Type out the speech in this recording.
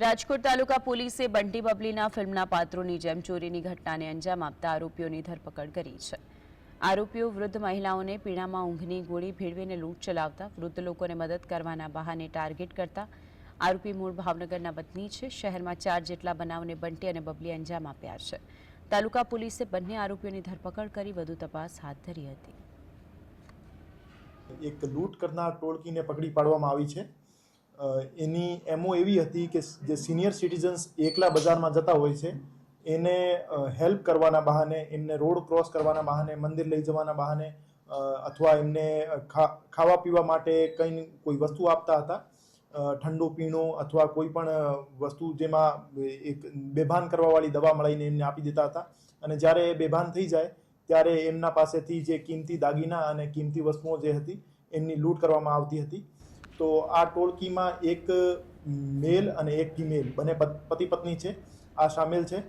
રાજકોટ તાલુકા પોલીસે બંટી બબલીના ફિલ્મના પાત્રોની જેમ ચોરીની ઘટનાને અંજામ આપતા આરોપીઓની ધરપકડ કરી છે. આરોપીઓ વૃદ્ધ મહિલાઓને પીણામાં ઊંઘની ગોળી ભેળવીને લૂંટ ચલાવતા, વૃદ્ધ લોકોને મદદ કરવાના બહાને ટાર્ગેટ કરતા, આરોપી મૂળ ભાવનગરના વતની છે. શહેરમાં ચાર જેટલા બનાવને બંટી અને બબલી અંજામ આપ્યા છે. તાલુકા પોલીસે બંને આરોપીઓની ધરપકડ કરી વધુ તપાસ હાથ ધરી હતી. એક લૂંટ કરનાર ટોળકીને પકડી પાડવામાં આવી છે. એની એમો એવી હતી કે જે સિનિયર સિટીઝન્સ એકલા બજારમાં જતા હોય છે, એને હેલ્પ કરવાના બહાને, એમને રોડ ક્રોસ કરવાના બહાને, મંદિર લઈ જવાના બહાને અથવા એમને ખાવા પીવા માટે કંઈ કોઈ વસ્તુ આપતા હતા ઠંડુ પીણું અથવા કોઈ પણ વસ્તુ જેમાં એક બેભાન કરવાવાળી દવા મળીને એમને આપી દેતા હતા. અને જ્યારે એ બેભાન થઈ જાય, ત્યારે એમના પાસેથી જે કિંમતી દાગીના અને કિંમતી વસ્તુઓ જે હતી, એમની લૂંટ કરવામાં આવતી હતી. તો આ ટોળકીમાં એક મેલ અને એક ફિમેલ, બંને પત- પતિ પત્ની છે. આ સામેલ છે.